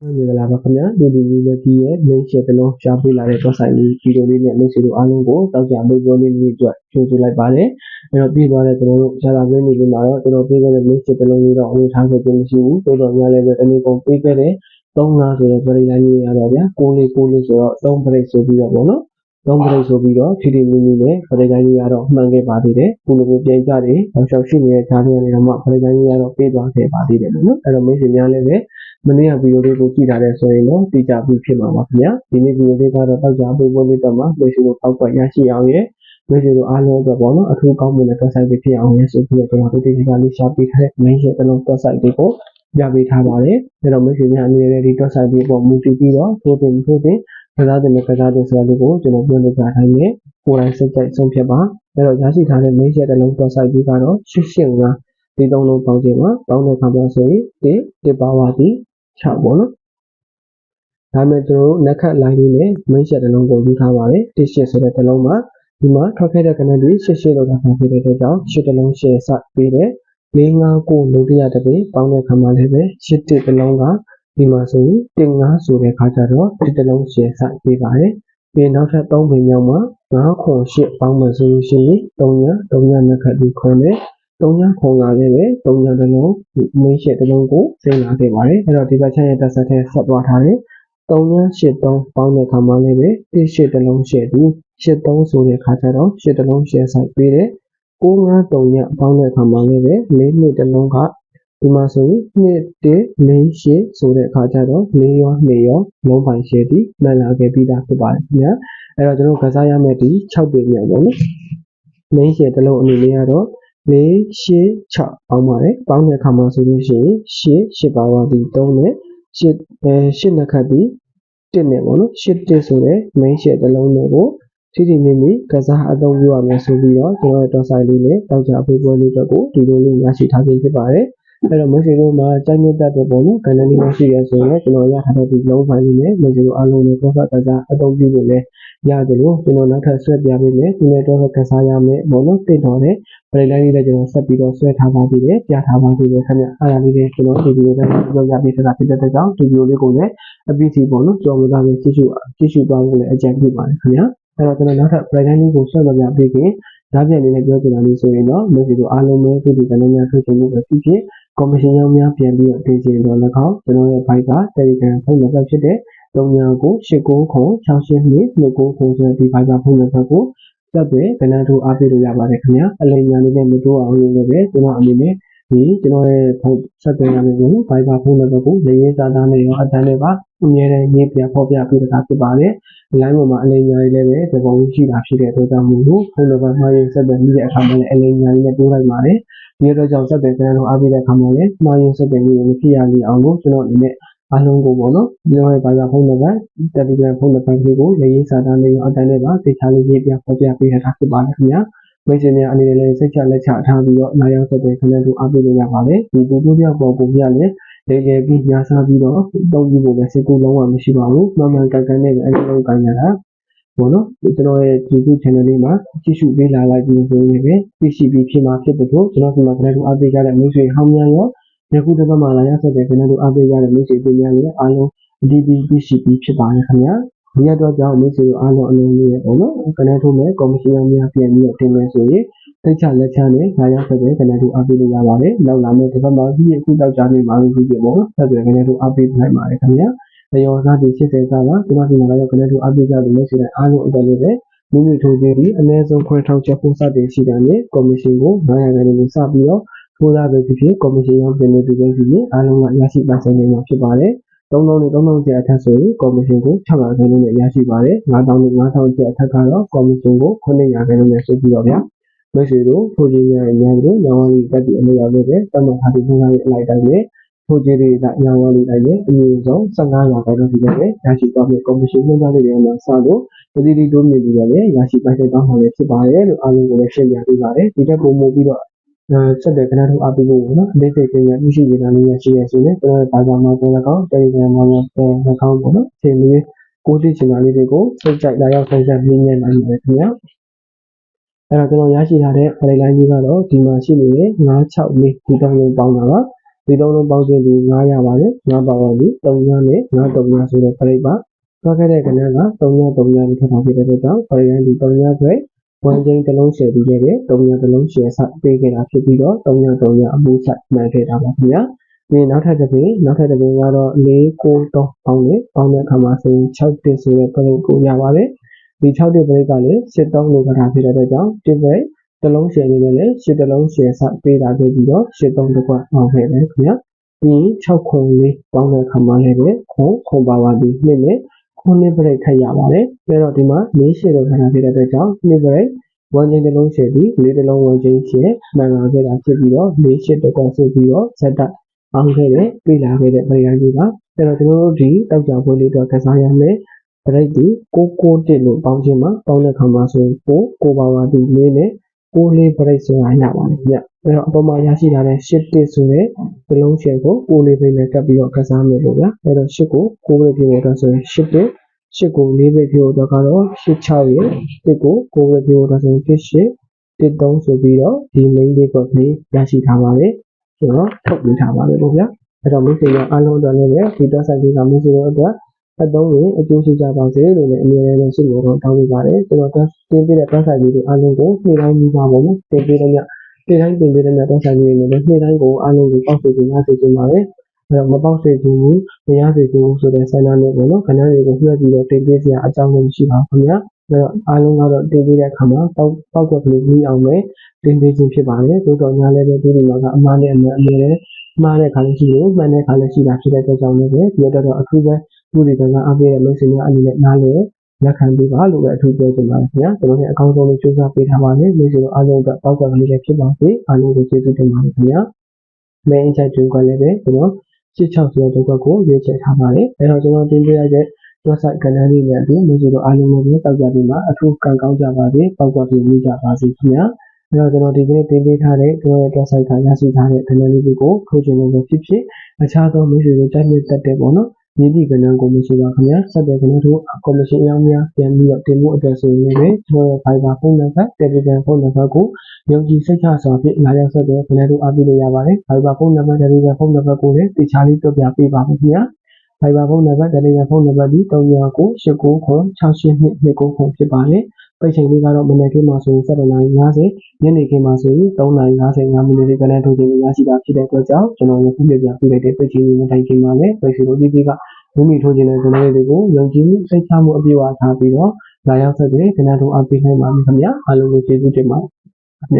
ဟုတ်ကဲ့လားပါခင်ဗျာဒီဒီလေးလည်းဒီရဲ့ main share တစ်လုံးရှားပေးလာတဲ့ website လေးဗီဒီယိုလေးနဲ့မိတ်ဆွေတို့အားလုံးကိုတောက်ကြမိတ်ပြောလေးလေးအတွက်ကြိုဆိုလိုက်ပါတယ်အဲ့တော့ပြီးသွားတဲ့ကျွန်တော်တို့ရှားတာပေးနေပြီးမှာတော့ကျွန်တော်ပေးခဲ့တဲ့ main share တစ်လုံးလေးတော့အဝင်ထားခဲ့ခြင်းမရှိဘူးတိုးတော်များလည်းပဲတနေ့ကုန်ပေးခဲ့တဲ့3ဆိုတဲ့ပရိလိုင်းလေးရတော့ဗျာ6လေး6လေးဆိုတော့3ပရိဆိုပြီးတော့ပေါ့နော် လုံးပရိဆိုပြီးတော့ထီထီမီမီနဲ့ပရိကိုင်းကြီးကတော့မှန်ခဲ့ပါသေးတယ်ခုလိုမျိုးပြန်ကြတယ်တောက်လျှောက်ရှိနေတဲ့ဈာပြန်လေးတော့မှပရိကိုင်းကြီးကတော့ပေးသွားခဲ့ပါသေးတယ်ပေါ့နော်အဲ့တော့မိတ်ဆွေများလည်းပဲမနေ့ကဗီဒီယိုလေးကိုကြည့်ထားတဲ့ဆိုရင်တော့သိကြပြီးဖြစ်မှာပါခင်ဗျာဒီနေ့ဗီဒီယိုလေးကတော့တောက်ကြပေးဖို့လေးတော့မှမိတ်ဆွေတို့ပောက်ကွက်ရရှိအောင်ရဲ့မိတ်ဆွေတို့အားလုံးအတွက်ပေါ့နော်အထူးကောင်းမွန်တဲ့ website တွေဖြစ်အောင်ရဲ့ဆိုပြီးတော့ကျွန်တော်တို့ဒီကလေးရှာပေးထားတဲ့ main ရဲ့တစ်လုံး website တွေကိုပြပေးထားပါတယ်အဲ့တော့မိတ်ဆွေများအနေနဲ့ဒီ website တွေပေါ်မူတည်ပြီးတော့သို့တင်သို့တင် ကစားတဲ့ကစားတဲ့ဆရာလေးကိုကျွန်တော်ပြောပြထားတိုင်းနဲ့ကိုယ်တိုင်စက်ကြိုက်ဆုံးဖြတ်ပါအဲ့တော့ရရှိထားတဲ့ main ရဲ့တစ်လုံး website တွေကတော့885ဒီသုံးလုံးပေါင်းခြင်းမှာပေါင်းတဲ့အခါကျဆိုရင်ဒီတစ်ပါဝါဒီ6ပေါ့နော်ဒါပေမဲ့ကျွန်တော်တို့နက်ခတ် line လေးနဲ့ main share တစ်လုံးကိုယူထားပါတယ်တစ်ရှစ်ဆိုတဲ့တစ်လုံးမှာဒီမှာထွက်ခဲ့တဲ့ connect တွေရှစ်ရှစ်လောက်ထားဖြစ်တဲ့အတွက်ကြောင့်ရှစ်တစ်လုံး share စပေးတယ်၄၅ကိုလုံးတရတပေပေါင်းတဲ့ခါမှာလည်းပဲရှစ်တစ်တစ်လုံးက ဒီမှာဆိုရင်တင်၅ဆိုတဲ့ခါကျတော့ဒီတစ်လုံး share စပေးပါတယ်ပြီးနောက်ထပ်၃ပင်မြောက်မှာ9ခွန်8ပေါင်းမှဆိုလို့ရှိရင်3ည3ညနက်ခတ်ဒီခွန်နဲ့3ညခွန်လာခဲ့ပဲ3ညတစ်လုံး main share တစ်လုံးကိုစိတ်လာခဲ့ပါတယ်အဲ့တော့ဒီဘက်ချက်ရဲ့တက်ဆက်ထဲဆက်သွားထားတယ်3ည83ပေါင်းတဲ့ခါမှာလည်းပဲ1 8တစ်လုံး share ပြီး83ဆိုတဲ့ခါကျတော့8တစ်လုံး share ဆိုင်ပေးတယ်953ညပေါင်းတဲ့အခါမှာလည်းပဲ၄နှစ်တစ်လုံးက ဒီမှာဆိုရင်နှစ်တစ်၄ရှစ်ဆိုတဲ့အခါကျတော့၄ရော၂ရောလုံးပိုင်ရှယ်ဒီမှန်လာခဲ့ပြီးသားဖြစ်ပါတယ်ခင်ဗျာအဲ့တော့ကျွန်တော်ကစားရမယ့်ဒီ6ပေမြောက်ပေါ့နော် main share တစ်လုံးအနေနဲ့ကတော့၄ရှစ်6ပေါင်းပါတယ်ပေါင်းတဲ့အခါမှာဆိုလို့ရှိရင်ရှစ်ရှစ်ပါပါဒီ3နဲ့ရှစ်အဲရှစ်နှစ်ခတ်ဒီ1နဲ့ပေါ့နော်ရှစ်တစ်ဆိုတဲ့ main share တစ်လုံးတွေကိုထိထိမိမိကစားအသုံးပြုရမယ်ဆိုပြီးတော့ကျွန်တော်ရဲ့ website လေးနဲ့တောက်ကြဖေးပွဲလေးအတွက်ကိုဒီလိုလေးရရှိထားခြင်းဖြစ်ပါတယ် အဲ့တော့ message တို့မှာကြိုက်မြတ်တဲ့ပုံနဲ့ canal လေးရှိရဆိုရင်ကျွန်တော်ရထားတဲ့ဒီလုံးဖိုင်လေးနဲ့ message တို့အားလုံးနဲ့ profile ကစားအသုံးပြုလို့လည်းရတယ်လို့ကျွန်တော်နောက်ထပ်ဆွဲပြပေးမယ်ဒီနေ့တော့ကစားရမယ်ဘောလို့တင့်တော်တဲ့ play line လေးလည်းကျွန်တော်ဆက်ပြီးတော့ဆွဲထားပါသေးတယ်ပြထားပါသေးတယ်ခင်ဗျအားရလေးလည်းကျွန်တော်ဒီဗီဒီယိုထဲမှာပြောပြပေးထားတာဖြစ်တဲ့အတွက်ကြောင့်ဒီဗီဒီယိုလေးကိုလည်းအပိစီပေါ့နော်ကြော်မသားပဲကြည့်ရှုကြည့်ရှုသွားဖို့လည်းအကြံပြုပါတယ်ခင်ဗျအဲ့တော့ကျွန်တော်နောက်ထပ် play line လေးကိုဆက်ပြပြပေးခင်ဓာတ်ပြန်လေးနဲ့ပြောချင်တာလေးဆိုရင်တော့ message တို့အားလုံးပဲဒီဒီကနေ့များဆွေးနွေးမှုပဲဖြစ်ဖြစ် ကော်မရှင်ရောများပြန်ပြီးတော့တင်ချင်တော့လည်းကောင်းကျွန်တော်ရဲ့ bike က Telegram ဖုန်းနံပါတ်ဖြစ်တဲ့399662 29ခုဆိုတဲ့ဒီ bike ကဖုန်းနံပါတ်ကိုဆက်သွယ်ကဏ္ဍထိုးအားပေးလို့ရပါတယ်ခင်ဗျာအလိမ်ညာလေးနဲ့မတိုးအောင်လို့လည်းပဲကျွန်တော်အနေနဲ့ဒီကျွန်တော်ရဲ့ဖုန်းဆက်သွယ်ရမယ့်ကို Viber ဖုန်းနံပါတ်ကိုလည်းရေးစားသားနဲ့ရောအတန်းနဲ့ပါအမြဲတမ်းရေးပြဖော်ပြပေးတာဖြစ်ပါတယ်။ line ပေါ်မှာအလိမ်ညာလေးလည်းပဲသဘောရှိတာဖြစ်တဲ့အတွက်ကြောင့်မို့လို့ဖုန်းနံပါတ်မှာရေးဆက်သွယ်ပြီးတဲ့အခါမှာလည်းအလိမ်ညာလေးနဲ့တိုးလိုက်ပါတယ်။ ဒီအတွက်ကြောင့်ဆက်သွယ်ကြတော့အားပေးတဲ့အခါမှာလည်းမှားရင်ဆက်သွယ်မှုမဖြစ်ရလေအောင်လို့ကျွန်တော်အနေနဲ့အားလုံးကိုပေါ့နော်ကျွန်တော်ရဲ့ Viber ဖုန်းနံပါတ် Telegram ဖုန်းနံပါတ်လေးကိုလည်းရေးစားသားနဲ့ရောအတန်းနဲ့ပါသိချာလေးရေးပြဖော်ပြပေးတာဖြစ်ပါတယ်ခင်ဗျာ။မိတ်ဆွေများအနေနဲ့လည်းစိတ်ချလက်ချထားပြီးတော့နိုင်ရောက်ဆက်တဲ့ခဏတို့အားပေးလို့ရပါတယ်ဒီတူတူပြောက်ပေါ်ကိုပြလည်းလေလေပြီးညာစားပြီးတော့တုံးကြည့်ဖို့လည်းစိတ်ကူးလုံးဝမရှိပါဘူးမှန်မှန်ကန်ကန်နဲ့ပဲအဲဒီလိုကိုင်းရတာ ဘောနော်ကျွန်တော်ရဲ့ YouTube channel လေးမှာကြည့်ရှုပေးလာလိုက်ပြီးဆိုရင်လည်းသိရှိပြီးဖြစ်မှာဖြစ်တဲ့တို့ကျွန်တော်ဒီမှာခဏတို့အားပေးကြတဲ့မိတ်ဆွေဟောင်းများရောယခုတစ်ပတ်မှာလာရောက်ဆက်တဲ့ခဏတို့အားပေးကြတဲ့မိတ်ဆွေတွေများလည်းအားလုံးအတီးတီးသိရှိပြီးဖြစ်ပါတယ်ခင်ဗျာဒီအတွက်ကြောင့်မိတ်ဆွေတို့အားလုံးအလုံးလေးရဲ့ပေါ့နော်ခဏထိုးမဲ့ကော်မရှင်များပြန်ပြီးတော့တင်မယ်ဆိုရင်စိတ်ချလက်ချနဲ့ငါရောက်ဆက်တဲ့ခဏတို့အားပေးလို့ရပါတယ်နောက်လာမယ့်ဒီဘက်မှာဒီအခုတောက်ကြနေမှာလို့ဖြစ်ဖြစ်ပေါ့ဆက်သွယ်ခဏတို့အားပေးနိုင်ပါတယ်ခင်ဗျာ တရောစားပြီး80စားပါကျွန်တော်ဒီမှာရောက်ခဏတို့အားပေးကြလို့လို့ရှိတဲ့အားလုံးအတွက်လည်းပဲမိမိထိုးခြင်းဒီအနည်းဆုံးခွဲထောက်ချက်ဖို့စတင်ရှိတာနဲ့ကော်မရှင်ကို900ခန်းကိုစပြီးတော့ထိုးသားပဲဖြစ်ဖြစ်ကော်မရှင်ရောက်တင်နေသူတွေဖြစ်ဖြစ်အားလုံးကရရှိပါစေနိုင်မှာဖြစ်ပါတယ်သုံးလုံးနဲ့သုံးလုံးကျအထက်ဆိုရင်ကော်မရှင်ကို600ခန်းနဲ့ရရှိပါတယ်9000နဲ့9000ကျအထက်ကတော့ကော်မရှင်ကို900ခန်းနဲ့ဆိုပြီးတော့ဗျာမိတ်ဆွေတို့ထိုးခြင်းရဲ့ဉာဏ်ကိုရောင်းဝယ်တက်ပြီးအမေရောက်တဲ့တမန်ဟာဒီဘုရားရဲ့အလိုက်တိုင်းနဲ့ ထိုးခြင်းတွေကညောင်းဝယ်တိုင်းနဲ့အမြင့်ဆုံး15ရာခိုင်နှုန်းစီနဲ့ရရှိသွားပြီးကော်မရှင်နှုန်းသားတွေမှာစလို့တတိတိတိုးမြင့်ပြီးတော့လည်းရရှိပိုင်တဲ့တောင်းဆောင်ရဖြစ်ပါတယ်လို့အားလုံးကိုလည်းရှင်းပြပေးပါတယ်ဒီတက်ပုံမှုပြီးတော့အဲဆက်တဲ့ခဏထုတ်အပ်ပြီးလို့နော်အလေးစိတ်ကင်းရပြုရှိနေတာလေးရရှိရဆိုရင်ကျွန်တော်ဘာသာမှာပေါ်လကောင်တယ်လီဂရမ်မှာလည်းနှကောင်းပေါ့နော်အချိန်လေးကိုသိချင်တာလေးတွေကိုစိတ်ကြိုက်လာရောက်ဆောင်ချက်မြင်မြင်နိုင်ပါတယ်ခင်ဗျာအဲ့တော့ကျွန်တော်ရရှိထားတဲ့ play line ကြီးကတော့ဒီမှာရှိနေတဲ့964လေးဒီတောင်းလုံးပေါင်းတာပါ ဒီသုံးလုံးပေါင်းခြင်းဒီ9ရပါတယ်9ပါဝင်ဒီ3နဲ့9 3ဆိုတဲ့ပြိပါသွားခဲ့တဲ့ကဏ္ဍက3ည3ညကိုထပ်ထားဖြစ်တဲ့အတွက်ကြောင့်ပရိယန်ဒီ3ညအတွက်ဝန်ချင်းတစ်လုံးရှယ်ပြီးခဲ့တဲ့3ညတစ်လုံးရှယ်ဆက်ပေးခဲ့တာဖြစ်ပြီးတော့3ည3ညအမှုဆက်မှန်ခဲ့တာပါခင်ဗျာဒီနောက်ထပ်တစ်ပင်နောက်ထပ်တစ်ပင်ကတော့4 9 3ပေါင်းနဲ့ပေါင်းတဲ့အခါမှာဆိုရင်6တက်ဆိုတဲ့ပြိကိုရပါတယ်ဒီ6တက်ပြိကလည်း73လို့ကထားဖြစ်တဲ့အတွက်ကြောင့်တစ်ပိတ စ်လုံးရှယ်နေနဲ့လည်းရှစ်တစ်လုံးရှယ်ဆက်ပေးတာခဲ့ပြီးတော့73တစ်ခွက်ပေါင်းခဲ့တယ်ခင်ဗျာပြီး6ခုလေးပေါင်းတဲ့အခါမှာလည်းပဲခုခုပါပါဒီနှစ်နဲ့ခုနှစ်ပြိထက်ရပါတယ်အဲတော့ဒီမှာ၄ရှယ်လို့ခဏဖြစ်တဲ့အတွက်ကြောင့်နှစ်ပြိဝမ်ချင်းတစ်လုံးရှယ်ပြီးလေးတစ်လုံးဝမ်ချင်းရှယ်မှန်လာခဲ့တာဖြစ်ပြီးတော့၄ရှစ်တစ်ခွက်ဆိုပြီးတော့ဇက်တက်ပေါင်းခဲ့တဲ့ပြေးလာခဲ့တဲ့ပရိယာကြီးပါအဲတော့ကျွန်တော်တို့ဒီတောက်ကြပွဲလေးတော့ကစားရမယ်ပရိတ်ဒီ661လို့ပေါင်းခြင်းမှာပေါင်းတဲ့ခါမှာဆိုရင်ကိုကိုပါပါဒီလေးနဲ့ ကိုလေးပရိတ်ဆိုတာရပါတယ်ညအဲတော့အပေါ်မှာရရှိလာတဲ့8တစ်ဆိုတဲ့ဒီလုံးချယ်ကိုကိုလေးပိနဲ့ကပ်ပြီးတော့ကစားမယ်လို့ဗျာအဲတော့8ကိုကိုပဲပြည့်ဖို့အတွက်ဆိုရင်8တစ်8ကို4ပဲပြည့်ဖို့အတွက်ကတော့86ရဲ့1ကိုကိုပဲပြည့်ဖို့အတွက်ဆိုရင်18 13ဆိုပြီးတော့ဒီ main လေးကိုပြီးရရှိထားပါတယ်ကျွန်တော်ထုတ်ပေးထားပါတယ်ပေါ့ဗျာအဲ့တော့မိတ်ဆွေများအားလုံးအတွက်လည်းပဲဒီတက်ဆိုင်လေးကမိတ်ဆွေတို့အတွက် အသုံးရင်အကျိုးရှိကြပါစေလို့လည်းအမြဲတမ်းဆုလို့တော့တောင်းပေးပါတယ်ကျွန်တော်တင်ပေးတဲ့တက်ဆိုင်လေးတွေအားလုံးကိုနေ့တိုင်းမိပါပါမယ်တင်ပေးတဲ့ညနေ့တိုင်းတင်ပေးတဲ့ညတက်ဆိုင်လေးတွေလည်းနေ့တိုင်းကိုအားလုံးကိုပေါက်စေချင်ရစေချင်ပါတယ်အဲ့တော့မပေါက်စေချင်ဘူးမရစေချင်ဘူးဆိုတဲ့ဆိုင်နာနဲ့ပေါ့နော်ခဏလေးကိုပြည့်ပြီးတော့တင်ပေးစရာအကြောင်းလည်းမရှိပါဘူးခင်ဗျာအဲ့တော့အားလုံးကတော့တင်ပေးတဲ့အခါမှာပေါက်ပေါက်ကလေးပြီးအောင်ပဲတင်ပေးခြင်းဖြစ်ပါတယ်သို့တော်ညာလည်းပဲဒီလိုမှာကအမှားနဲ့အများအများနဲ့မှားတဲ့ခါလည်းရှိလို့မှန်တဲ့ခါလည်းရှိတာဖြစ်တဲ့အတွက်ကြောင့်လည်းပဲဒီတော့တော့အထူးပဲ ဒီဒီကအပြည့်ရဲ့ message များအနေနဲ့နားလည်လက်ခံပေးပါလို့ပဲအထူးပြောချင်ပါတယ်ခင်ဗျာကျွန်တော်လည်းအကောင်းဆုံးလေးစူးစမ်းပေးထားပါတယ် message တို့အားလုံးအတွက်ပေါက်ကလေးလည်းဖြစ်ပါစေအားလုံးကိုကျေးဇူးတင်ပါတယ်ခင်ဗျာ main insight တွေကလည်းပဲကျွန်တော်66ဆိုတဲ့တစ်ခွက်ကိုရွေးချယ်ထားပါတယ်အဲတော့ကျွန်တော်တင်ပြရတဲ့ website ကဏ္ဍလေးတွေအပြင် message တို့အားလုံးကိုတောက်ကြပြီးမှအထူးကံကောင်းကြပါစေပေါက်ကပြီးမိကြပါစေခင်ဗျာအဲတော့ကျွန်တော်ဒီကနေ့တင်ပေးထားတဲ့ကျွန်တော်ရဲ့ website ကရရှိထားတဲ့ကဏ္ဍလေးတွေကိုထိုးချင်လို့ဖြစ်ဖြစ်အခြားသော message တို့တိုက်မြစ်တက်တဲ့ပေါ့နော် မြည်သည့်ကဏ္ဍကိုမရှိပါခင်ဗျာဆက်တဲ့ကဏ္ဍတို့ကော်မရှင်အများများပြန်ပြီးတော့တင်ဖို့အတွက်ဆိုရင်လည်းကျွန်တော်ရဲ့ Fiverr ဖုန်းနံပါတ် Telegram ဖုန်းနံပါတ်ကိုယုံကြည်စိတ်ချစွာဖြင့်လာရောက်ဆက်တဲ့ကဏ္ဍတို့အားပေးလို့ရပါတယ် Fiverr ဖုန်းနံပါတ် Telegram ဖုန်းနံပါတ်ကိုလည်းတခြားလေးပြပြပေးပါမယ်ခင်ဗျာ Fiverr ဖုန်းနံပါတ် Telegram ဖုန်းနံပါတ်ဒီ3998996299ဖြစ်ပါတယ် ပိတ်ချိန်လေးကတော့မနေ့ကမှဆိုရင်7:50ညနေခင်းမှဆိုရင်3:55မိနစ်ဒီကနေ့ထုတ်ချိန်ရရှိတာဖြစ်တဲ့အတွက်ကြောင့်ကျွန်တော်ရခုပြပြပေးလိုက်တဲ့ပိတ်ချိန်လေးမတိုင်ခင်မှာလည်းပိတ်စီလိုဒီဒီကမိမိထုတ်ခြင်းတဲ့ကဏ္ဍတွေကိုယုံကြည်မှုစိတ်ချမှုအပြည့်အဝထားပြီးတော့လာရောက်ဆက်တဲ့ကဏ္ဍတို့အပေးနိုင်ပါမယ်ခင်ဗျာအားလုံးကိုကျေးဇူးတင်ပါတယ်